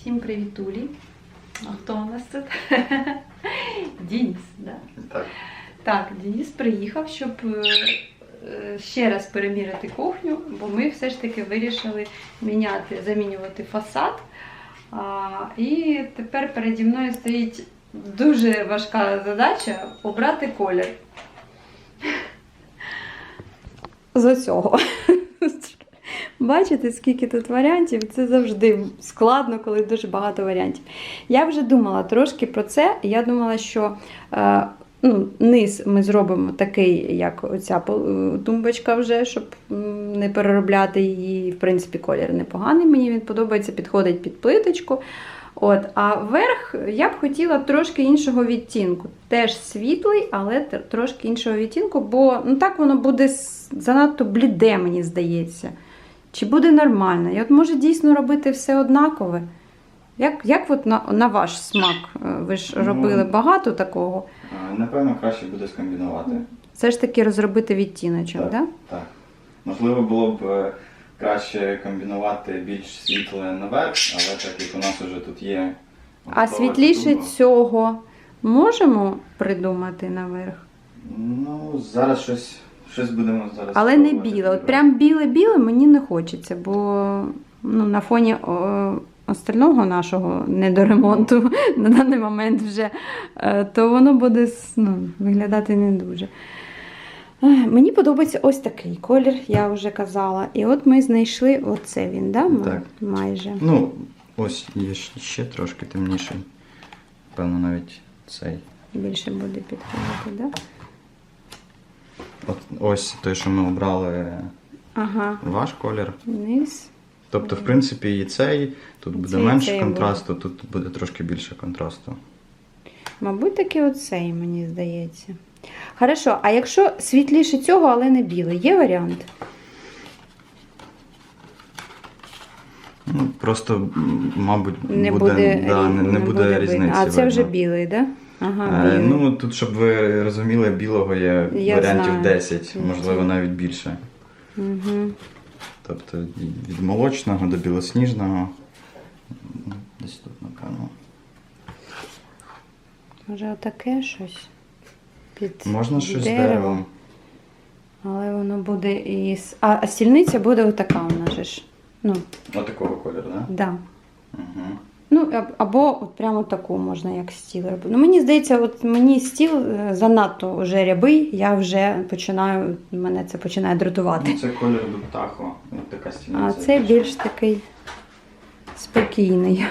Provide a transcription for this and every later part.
Всім привітулі. А хто у нас тут? Дініс, да? Так. Так, Дініс приїхав, щоб е, ще раз переміряти кухню, бо ми все ж таки вирішили міняти, замінювати фасад. А, і тепер переді мною стоїть дуже важка задача обрати колір. З оцього. Бачите, скільки тут варіантів? Це завжди складно, коли дуже багато варіантів. Я вже думала трошки про це. Я думала, що е, ну, низ ми зробимо такий, як оця е, тумбочка, вже, щоб не переробляти її. В принципі, колір непоганий. Мені він подобається, підходить під плиточку. От, а верх я б хотіла трошки іншого відтінку. Теж світлий, але трошки іншого відтінку, бо ну, так воно буде занадто бліде, мені здається. Чи буде нормально? І от може дійсно робити все однакове? Як, як от на, на ваш смак? Е, Ви ж Ну, робили багато такого. Е, Напевно, краще буде скомбінувати. Все ж таки розробити відтіночок, так? Да? Так. Можливо, було б е, краще комбінувати більш світле наверх, але так як у нас вже тут є. А світліше тумба, цього можемо придумати наверх? Ну, зараз щось, щось будемо зараз. Але не біле. От прям біле-біле мені не хочеться, бо ну, на фоні о, остального нашого недоремонту на даний момент вже, е, то воно буде ну, виглядати не дуже. Мені подобається ось такий колір, я вже казала. І от ми знайшли оце він, да? Так. майже. Ну, ось є ще- трошки темніший. Певно, навіть цей. Більше буде підходити, да? От, ось той, що ми обрали Ага, ваш колір. низ. Тобто, в принципі, і цей, тут буде Цей, менше цей контрасту, тут буде трошки більше контрасту. Мабуть, таки оцей, мені здається. Хорошо, а якщо світліше цього, але не білий, є варіант? Ну, просто, мабуть, Не буде, буде, да, не, не буде, видно. різниці. А це вже білий, так? Да? Ага, Е, білий. ну, тут, щоб ви розуміли, білого є Я варіантів знаю. 10, Ну, можливо, навіть більше. Угу. Тобто від молочного до білосніжного. Ну, Десь тут, напевно. Може, отаке щось під Можна щось з дерево, деревом. Але воно буде із. А, а стільниця буде отака у нас же ж. Ну, Отакого кольору, так? да. Угу. Ну, або от прямо таку можна, як стіл робити. Ну, мені здається, от мені стіл е, занадто вже рябий, я вже починаю, мене це починає дратувати. Ну, це колір до птаху. Така стільниця. А це більш такий спокійний.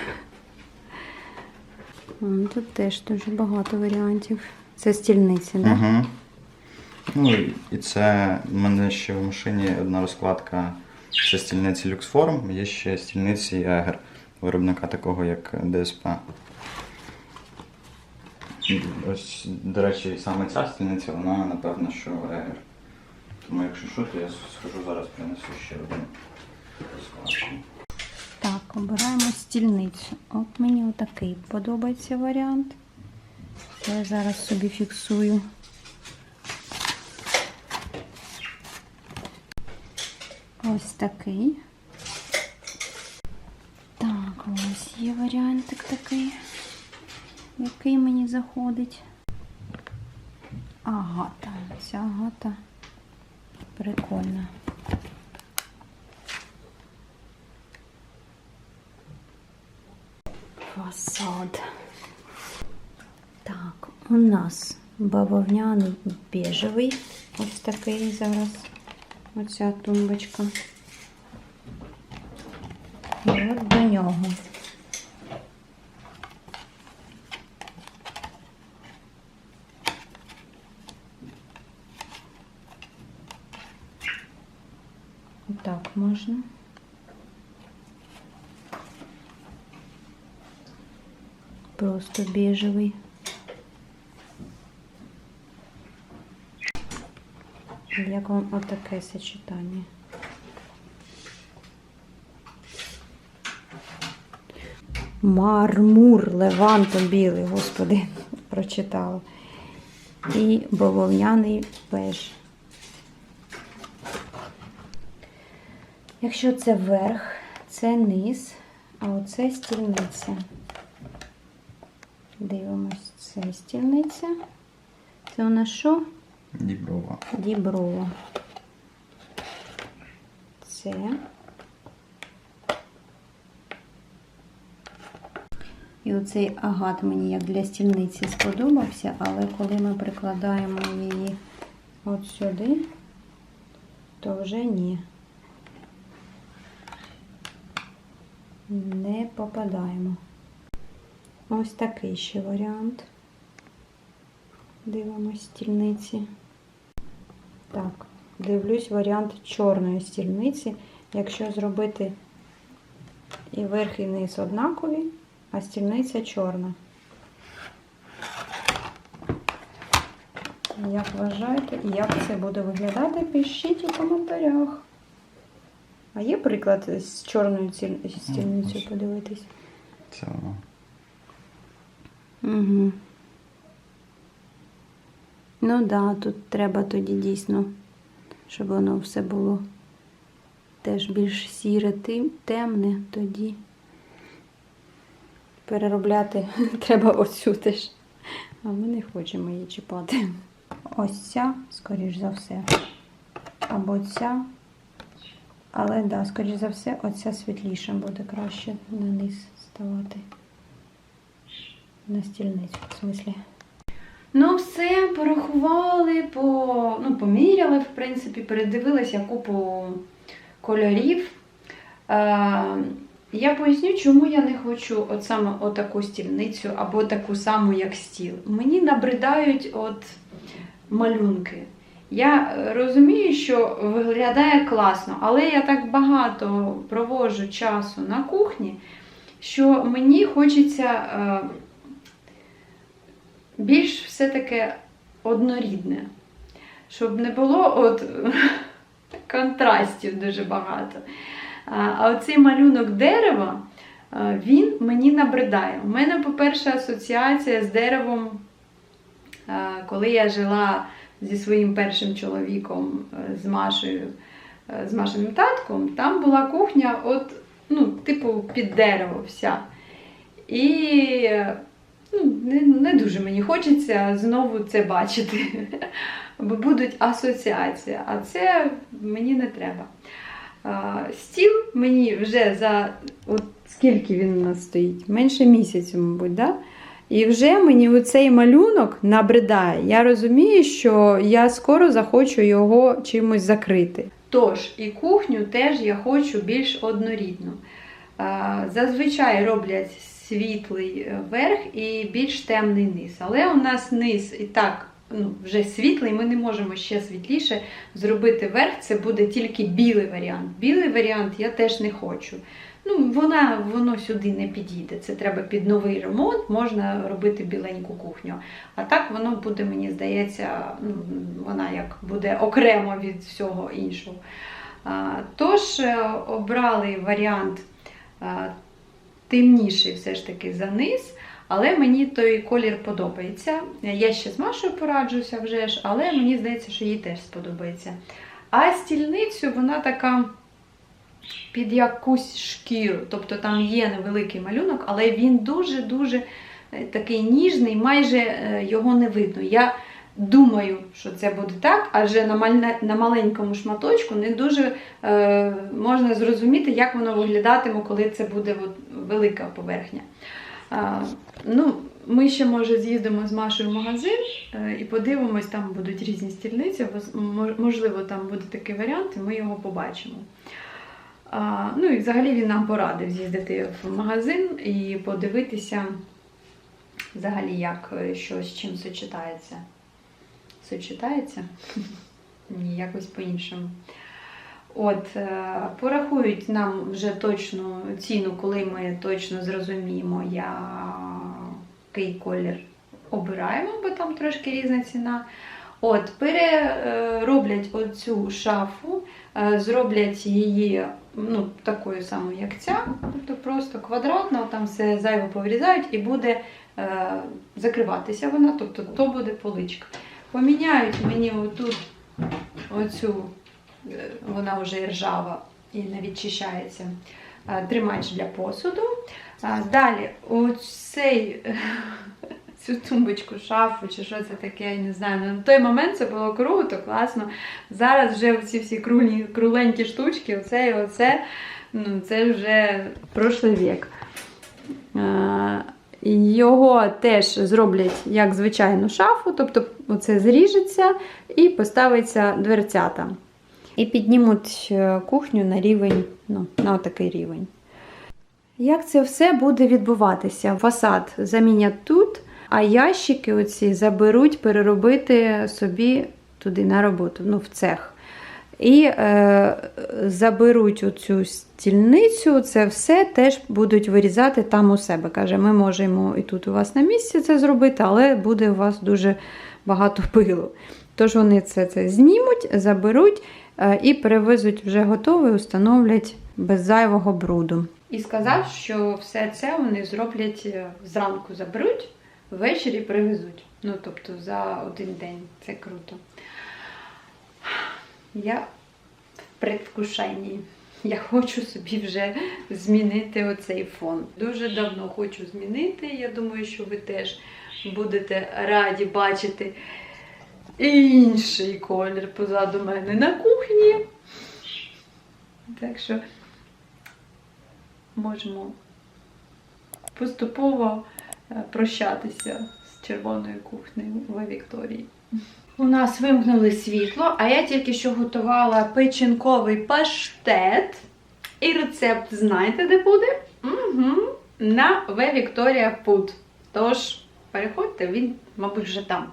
Тут теж дуже багато варіантів. Це стільниці, так? Да? Угу. Ну і це в мене ще в машині одна розкладка. Це стільниці Люксформ, є ще стільниці Егер, виробника такого як ДСП. Ось, до речі, саме ця стільниця, вона напевно, що Егер. Тому якщо що, то я схожу зараз принесу ще одну розкладку. Так, обираємо стільницю. От мені отакий подобається варіант. Це я зараз собі фіксую. Ось такий. Так, ось є варіантик такий, який мені заходить. Агата. Ця агата прикольна. Фасад. Так, у нас бавовняний бежевий. Ось такий зараз. Оця тумбочка. І от до нього. Так можна. Просто бежевий. Як вам отаке сочетання? Мармур левантом білий, господи, прочитала. І бавовняний беж. Якщо це верх, це низ, А оце стільниця. Дивимось, це стільниця. Це у нас що? Діброва. Діброва. Це. І оцей агат мені як для стільниці сподобався, але коли ми прикладаємо її от сюди, то вже ні. Не попадаємо. Ось такий ще варіант. Дивимось стільниці. Так, дивлюсь варіант чорної стільниці. Якщо зробити і верх, і низ однакові, а стільниця чорна. Як вважаєте, і як це буде виглядати, пишіть у коментарях. А є приклад з чорною стільницею подивитись? Це воно. Угу. Ну да, тут треба тоді дійсно, щоб воно все було теж більш сіре, темне, тоді переробляти треба оцю теж. А ми не хочемо її чіпати. Ось ця, скоріш за все. Або ця. Але да, скоріш за все, оця світліша буде краще на низ ставати. На стільницю, в смислі. Ну, все, порахували, по, ну, поміряли, в принципі, передивилися купу кольорів. Е, я поясню, чому я не хочу от саме отаку стільницю або таку саму, як стіл. Мені набридають от малюнки. Я е, розумію, що виглядає класно, але я так багато проводжу часу на кухні, що мені хочеться е, більш все-таки однорідне. Щоб не було от контрастів дуже багато. А оцей малюнок дерева, е, він мені набридає. У мене, по-перше, асоціація з деревом, коли я жила зі своїм першим чоловіком, е, з Машею, е, з Машиним татком, там була кухня, от, ну, типу, під дерево вся. І ну, не, не дуже мені хочеться знову це бачити. Бо будуть асоціації, а це мені не треба. Стіл мені вже за от скільки він у нас стоїть? Менше місяця, мабуть, да? І вже мені оцей малюнок набридає. Я розумію, що я скоро захочу його чимось закрити. Тож, і кухню теж я хочу більш однорідну. Зазвичай роблять світлий е, верх і більш темний низ. Але у нас низ і так ну, вже світлий, ми не можемо ще світліше зробити верх. Це буде тільки білий варіант. Білий варіант я теж не хочу. Ну, вона, воно сюди не підійде. Це треба під новий ремонт, можна робити біленьку кухню. А так воно буде, мені здається, ну, вона як буде окремо від всього іншого. Тож е, обрали варіант а, темніший все ж таки за низ. Але мені той колір подобається. Я ще з Машою пораджуся вже ж, але мені здається, що їй теж сподобається. А стільницю вона така під якусь шкіру. Тобто там є невеликий малюнок, але він дуже-дуже е, такий ніжний, майже е, його не видно. Я думаю, що це буде так, адже на, маленькому шматочку не дуже е, можна зрозуміти, як воно виглядатиме, коли це буде от, велика поверхня. А, ну, ми ще, може, з'їздимо з Машою в магазин е, і подивимось, там будуть різні стільниці. Можливо, там буде такий варіант, і ми його побачимо. А, ну і взагалі він нам порадив з'їздити в магазин і подивитися, взагалі, як е, що з чим сочетається. Сочетається? Ні, якось по-іншому. От, е, порахують нам вже точну ціну, коли ми точно зрозуміємо, який колір обираємо, бо там трошки різна ціна. От, перероблять оцю шафу, е, зроблять її ну, такою самою, як ця, тобто просто квадратно, там все зайво повирізають і буде е, закриватися вона, тобто то буде поличка. Поміняють мені отут оцю, е, вона вже ржава і не відчищається. тримач для посуду. Далі, оцей, цю тумбочку, шафу чи що це таке, я не знаю. Ну, На той момент це було круто, класно. Зараз вже ці всі круглі, кругленькі штучки, оце і оце, ну, це вже прошлий вік. Його теж зроблять як звичайну шафу, тобто оце зріжеться і поставиться дверцята. І піднімуть е, кухню на рівень, ну, на такий рівень. Як це все буде відбуватися? Фасад замінять тут, а ящики оці заберуть переробити собі туди на роботу, ну, в цех. І е, заберуть оцю стільницю, це все теж будуть вирізати там у себе. Каже, ми можемо і тут у вас на місці це зробити, але буде у вас дуже багато пилу. Тож вони це, це знімуть, заберуть е, і перевезуть вже готове, установлять без зайвого бруду. І сказав, що все це вони зроблять е, зранку заберуть, ввечері привезуть. Ну, тобто за один день. Це круто. Я в предвкушенні. Я хочу собі вже змінити оцей фон. Дуже давно хочу змінити. Я думаю, що ви теж будете раді бачити інший колір позаду мене на кухні. Так що можемо поступово прощатися з червоною кухнею в Вікторії. У нас вимкнули світло, а я тільки що готувала печінковий паштет. І рецепт знаєте, де буде? Угу. На В Вікторія Food. Тож, переходьте, він, мабуть, вже там.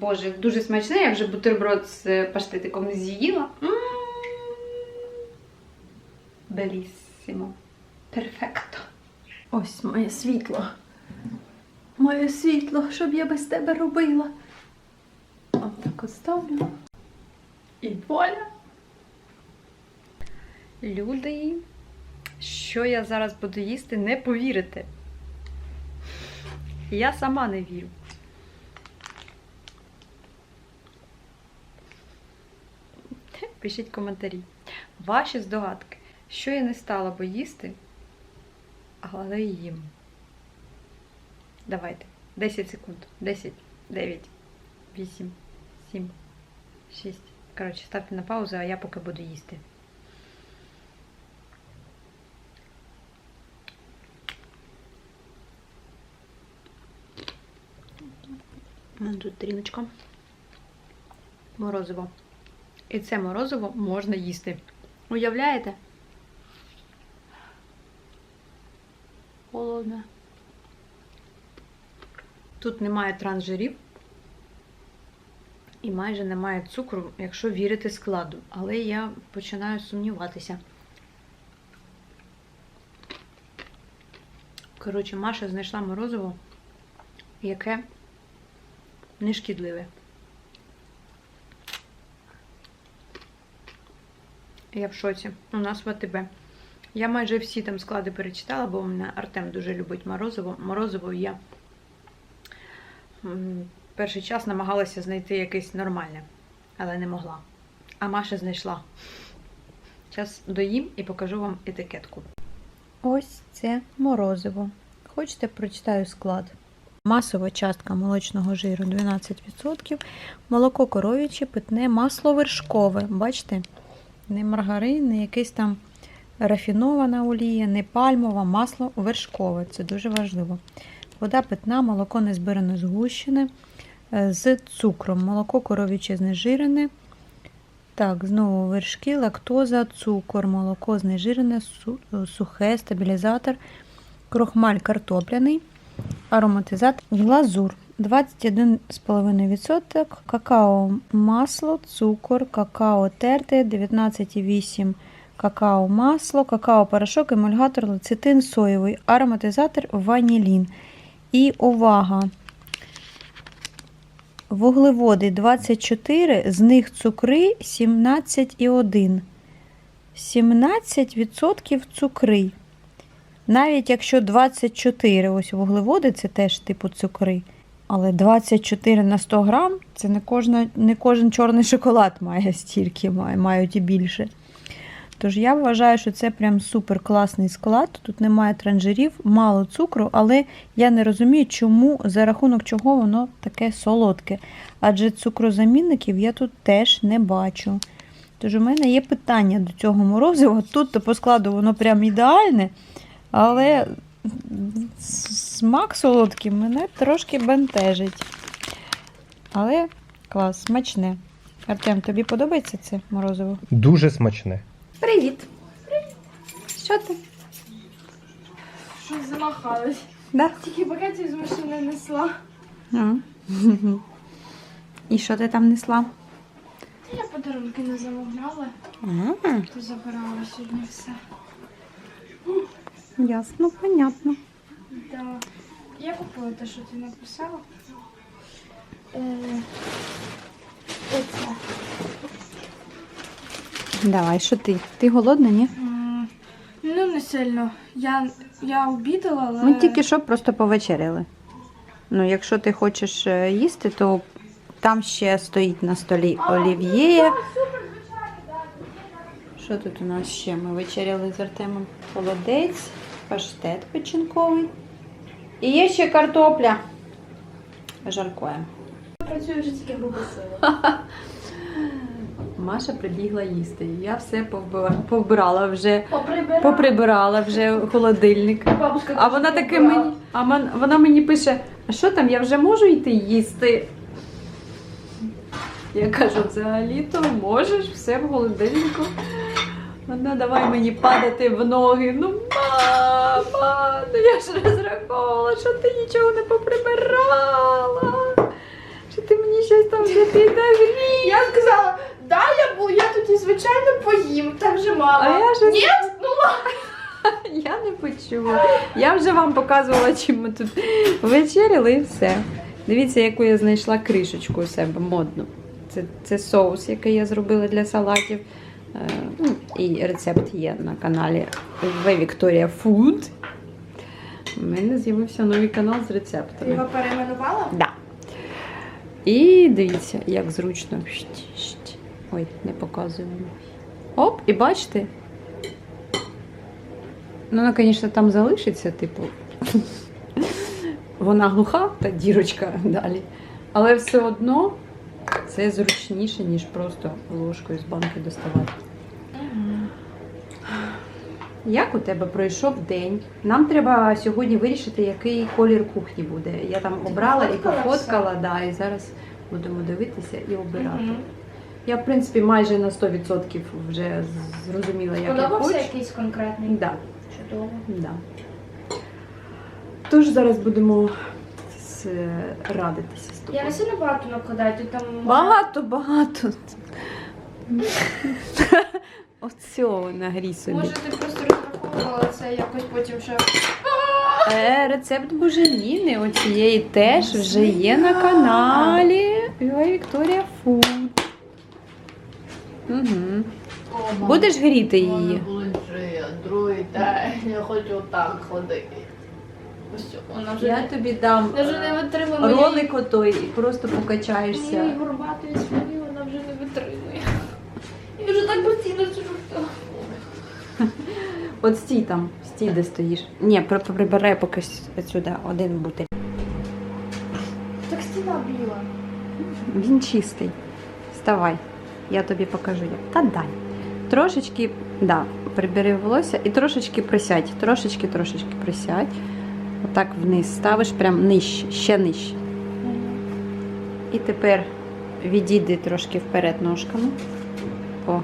Боже, дуже смачний, я вже бутерброд з паштетиком з'їла. М. Беліссимо. Перфекто. Ось моє світло. Моє світло, щоб я без тебе робила. От так оставлю. І воля. Люди, що я зараз буду їсти, не повірите. Я сама не вірю. Пишіть коментарі. Ваші здогадки, що я не стала би їсти, але їм. Давайте. 10 секунд. 10, 9, 8, 7, 6. Коротше, ставте на паузу, а я поки буду їсти. У мене Тут тріночка. Морозиво. І це морозиво можна їсти. Уявляєте? Тут немає трансжирів і майже немає цукру, якщо вірити складу. Але я починаю сумніватися. Коротше, Маша знайшла морозиво, яке не шкідливе. Я в шоці. У нас в АТБ. Я майже всі там склади перечитала, бо у мене Артем дуже любить морозиво. Морозиво я перший час намагалася знайти якесь нормальне, але не могла. А Маша знайшла. Зараз доїм і покажу вам етикетку. Ось це морозиво. Хочете, прочитаю склад. Масова частка молочного жиру 12%, молоко коров'яче, питне, масло вершкове. Бачите? Не маргарин, не якийсь там рафінована олія, не пальмова, масло вершкове. Це дуже важливо. Вода питна, молоко незбирано згущене е, з цукром. Молоко коров'яче знежирене. Так, знову вершки, лактоза, цукор, молоко знежирене, сухе, стабілізатор, крохмаль картопляний, ароматизатор, глазур. 21,5%, какао масло, цукор, какао терте, 19,8% какао масло, какао порошок, емульгатор, лецитин соєвий, ароматизатор, ванілін. І увага! Вуглеводи 24, з них цукри 17,1. 17% цукри. Навіть якщо 24 ось вуглеводи, це теж типу цукри. Але 24 на 100 грам це не, кожна, не кожен чорний шоколад має стільки, мають і більше. Тож я вважаю, що це прям супер класний склад. Тут немає транжирів, мало цукру, але я не розумію, чому, за рахунок чого воно таке солодке. Адже цукрозамінників я тут теж не бачу. Тож у мене є питання до цього морозива. Тут по складу воно прям ідеальне, але смак солодкий мене трошки бентежить. Але клас, смачне. Артем, тобі подобається це морозиво? Дуже смачне. Привіт. Привіт. Що ти? Щось замахалась. Да? Тільки пакетів з машини несла. А. І що ти там несла? Я подарунки не замовляла, А, то забирала сьогодні все. ясно, понятно. Да. Я купила те, що ти написала. Е, Оце. Давай, що ти? Ти голодна, ні? М, Ну, не сильно. Я, я обідала, але. Ми тільки що просто повечеряли. Ну, якщо ти хочеш е, їсти, то там ще стоїть на столі олів'є. Що тут у нас ще? Ми вечеряли з Артемом холодець, паштет печінковий. І є ще картопля. Жаркоє. працюю вже тільки грубо сила. Маша прибігла їсти. Я все повбирала вже, Поприбирала. поприбирала вже холодильник. Бабушка А вона таке мені, а вона мені пише: а що там, я вже можу йти їсти? Я кажу, взагалі-то можеш все в холодильнику. Вона давай мені падати в ноги. Ну, мама, ну я ж розраховувала, що ти нічого не поприбирала. Що ти мені щось там де ти. Я сказала, да, я, бу, я тоді, звичайно, поїм, так же мама. А я щось- Ні, ну Я не почула. Я вже вам показувала, чим ми тут вечеряли і все. Дивіться, яку я знайшла кришечку у себе модну. Це, це соус, який я зробила для салатів. Е, ну, і рецепт є на каналі В Вікторія Food. У мене з'явився новий канал з Ти рецептами. його перейменувала? Да. І дивіться, як зручно. Шть, шть. Ой, не показуємо. Оп, і бачите? Ну, вона, звісно, там залишиться, типу. Вона глуха, та дірочка далі. Але все одно це зручніше, ніж просто ложкою з банки доставати. Як у тебе пройшов день? Нам треба сьогодні вирішити, який колір кухні буде. Я там обрала і пофоткала да, і зараз будемо дивитися і обирати. Я, в принципі, майже на 100% вже зрозуміла, як я хочу. якийсь конкретний? Да, Чудово. да. Тож зараз будемо з- радитися з Я не сильно багато накладаю, ти там... Багато, багато. Оцього нагрій собі. Може ти просто розраховувала це якось потім ще... Е, рецепт буженіни оцієї теж вже є на каналі Ой, Вікторія Фуд. Угу. Будеш гріти її? Другий день, я хочу так ходити. Вона вже Я не- тобі дам Я вже не е, витримую. моєї- ролик отой і просто покачаєшся. Моєї горбатої спини, вона вже не витримує. Я вже так постійно сижу. От стій там, стій, де стоїш. Ні, при- прибирай поки сюди один бутиль. Так стіна біла. Він чистий. Вставай, я тобі покажу як. Та дай. Трошечки, да, прибери волосся і трошечки присядь. Трошечки, трошечки присядь. Отак вниз ставиш, прям нижче, ще нижче. І тепер відійди трошки вперед ножками. О.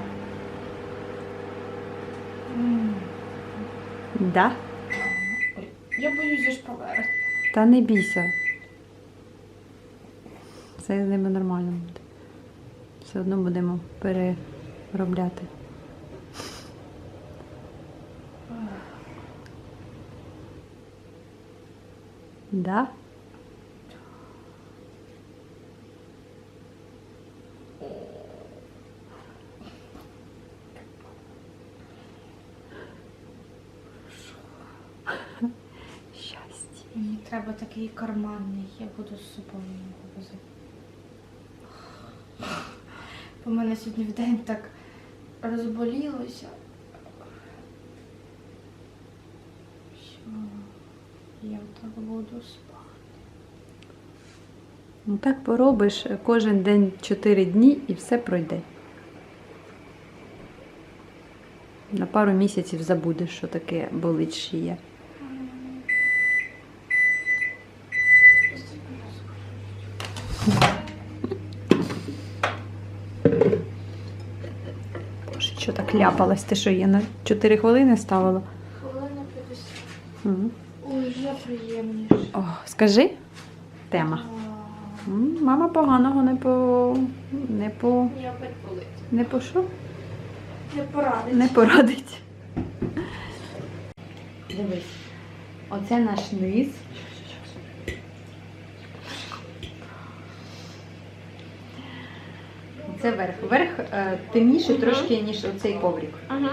Да? Я боюсь ж поверх. Та не бійся. Це з ними нормально буде. Все одно будемо переробляти. Да? Щастя. Мені треба такий карманний, я буду з собою його возити. Типу, бо мене сьогодні в день так розболілося. Що я так буду спати. Ну Так поробиш кожен день 4 дні і все пройде. На пару місяців забудеш, що таке болить шия. Так ляпалась? Ти що її на 4 хвилини ставила? Хвилина 50. Мгм. Ой, вже приємніше. О, скажи тема. М, Мама поганого не по. не по. Я опять болить. не по що? Не порадить. Не порадить. Дивись, оце наш низ. Це верх. Верх е, темніший трошки, ніж оцей коврик. Ага.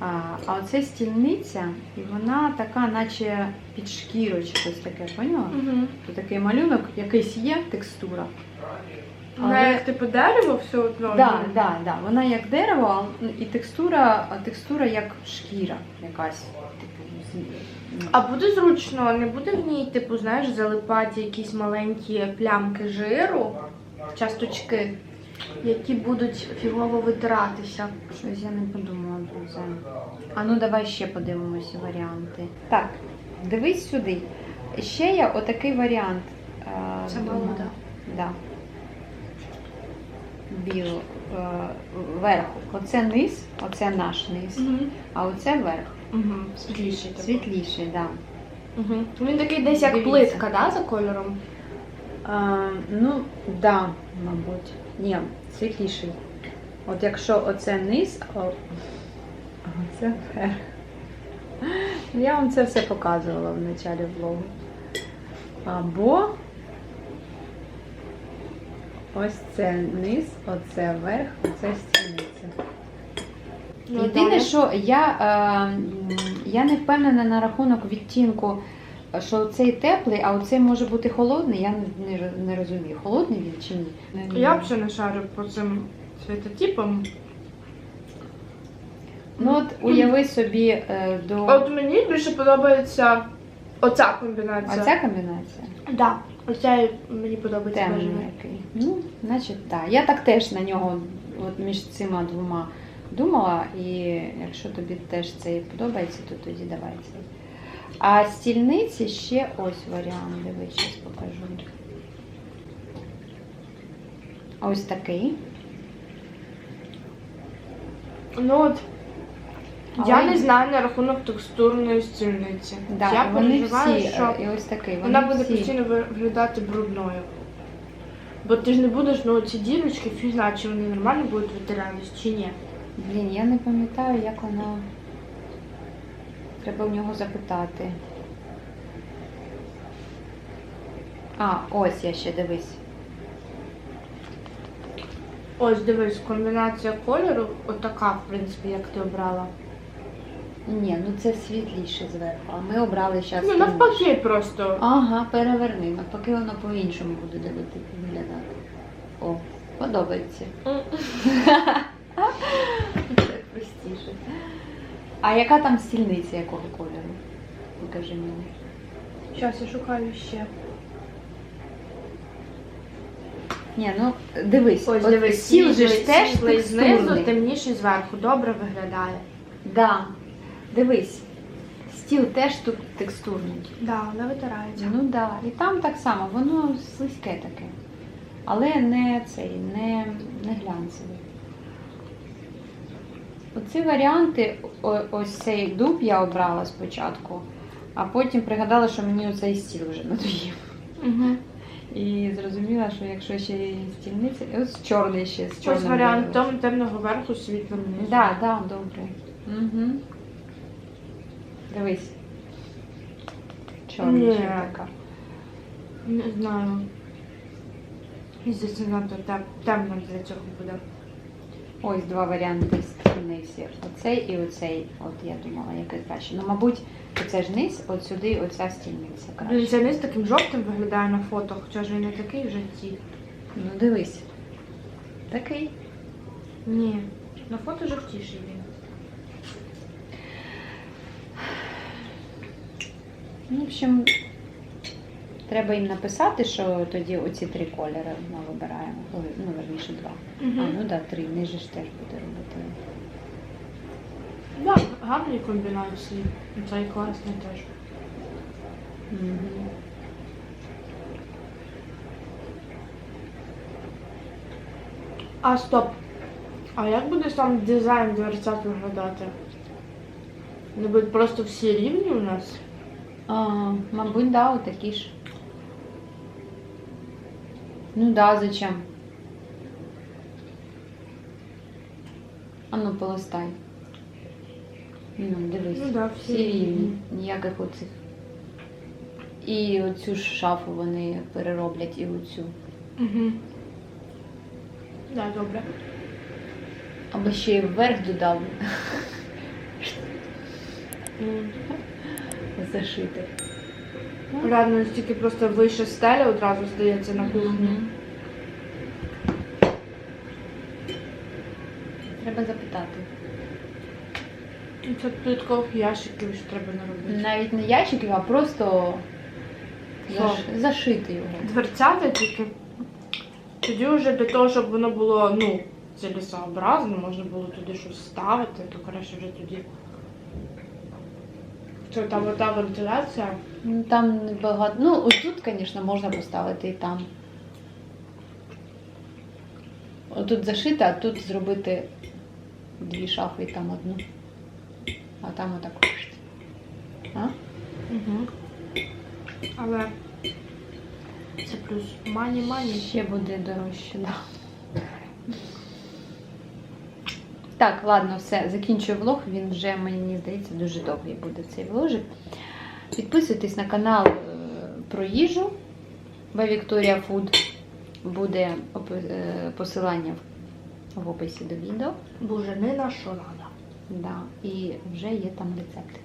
А, а оце стільниця, і вона така, наче під шкірою чи щось таке, поняла? Угу. Тут такий малюнок, якийсь є текстура. Вона як типу дерево все одно. Да, да, да. Вона як дерево, а- і текстура, текстура як шкіра якась. Типу, ну, А буде зручно, не буде в ній, типу, знаєш, залипати якісь маленькі плямки жиру, часточки, які будуть фігово витиратися. Щось я не подумала про це. А ну давай ще подивимося варіанти. Так, дивись сюди. Ще є отакий варіант. е, Це молода. Да. Біло. е, Верху. Оце низ, оце наш низ, Угу. а оце верх. Угу. Світліший. Світліший, так. Да. Угу. Він такий десь як Дивіться. плитка, да, за кольором? А, ну, да, мабуть. Ні, світліший. От якщо оце низ, а а оце вверх. Я вам це все показувала в началі влогу. Або ось це низ, оце верх, оце стільниця. Ну, Єдине, що я, е, я не впевнена на рахунок відтінку, що цей теплий, а оцей може бути холодний, я не, не, не розумію, холодний він чи ні. Я взагалі не шарю по цим світотипам. Ну от уяви собі е, до От мені більше подобається оця комбінація. оця комбінація. Да. Оця мені подобається Темний який. Ну, значить, так. Я так теж на нього от між цими двома думала, і якщо тобі теж цей подобається, то тоді давай цей. А стільниці ще ось варіант, дивись, зараз покажу. Ось такий. Ну от я й- не знаю на рахунок текстурної стільниці. Да, я вони переживаю, всі, що е, і ось такий. вона буде всі. постійно виглядати брудною. Бо ти ж не будеш, ну ці дірочки, фіг чи вони нормально будуть витиратись, чи ні. Блін, я не пам'ятаю, як вона. Треба у нього запитати. А, ось я ще дивись. Ось дивись, комбінація кольору, отака, в принципі, як ти обрала. Ні, ну це світліше зверху, а ми обрали зараз. Ну, навпаки, просто. Ага, переверни, навпаки воно по-іншому буде дивити, виглядати. О, подобається. А яка там стільниця якого кольору? Покажи мені. Зараз я шукаю ще. Ні, ну дивись, Ось от дивись, стіл же ж теж світлий знизу, текстурний. темніший зверху. Добре виглядає. Да. Дивись, стіл теж тут текстурний. Да, вона витирається. Ну так, да. і там так само, воно слизьке таке. Але не цей, не, не глянцевий. Оці варіанти, ось цей дуб я обрала спочатку, а потім пригадала, що мені оцей стіл вже надоїв. Угу. І зрозуміла, що якщо ще є стільниця, ось чорний ще з Ось чорним. варіант там темного верху світлим низу. Так, так, добре. Угу. Дивись. Чорний ще така. Не знаю. І тем- темно для цього буде. Ось два варіанти стільниці. Оцей і оцей. От я думала, який краще. Ну, мабуть, оце ж низ, от сюди оця стільниця краще. цей низ таким жовтим виглядає на фото, хоча ж він не такий в житті. Ну, дивись. Такий. Ні, на фото жовтіший він. Ну, в общем, треба їм написати, що тоді оці три кольори ми вибираємо. Ну, верніше два. А, ну так, да, три. Ниже ж теж буде робити. Так, гарні комбінації. Цей класний теж. Мгм. А стоп. А як буде сам дизайн дверцят виглядати? Вони будуть просто всі рівні у нас? А, мабуть, да, отакі ж. Ну да, зачем? А ну, полистай. Ну, дивись. Ну да, всі всі рівні. Ніяких оцих. І оцю ж шафу вони перероблять і оцю. Угу. Да, добре. Або ще й вверх додав зашити. Реально настільки просто вище стеля одразу здається на кухні. Треба запитати. І Це додаткових ящиків ще треба наробити. Навіть не ящиків, а просто Що? заш- зашити його. Дверцята тільки. Тоді вже для того, щоб воно було, ну, цілесообразно, можна було туди щось ставити, то краще вже тоді. Це та вода вентиляція. Ну, Там небагато. Ну, ось тут, звісно, можна поставити і там. Отут зашити, а тут зробити дві шафи і там одну. А там отак. А? Угу. Але це плюс мані-мані. Ще буде дорожче, да. Так, ладно, все, закінчую влог. Він вже, мені здається, дуже довгий буде цей вложик. Підписуйтесь на канал е, про їжу Бо Вікторія Фуд. Буде е, посилання в- описі до відео. Буженина, що надо. Да. І вже є там рецептик.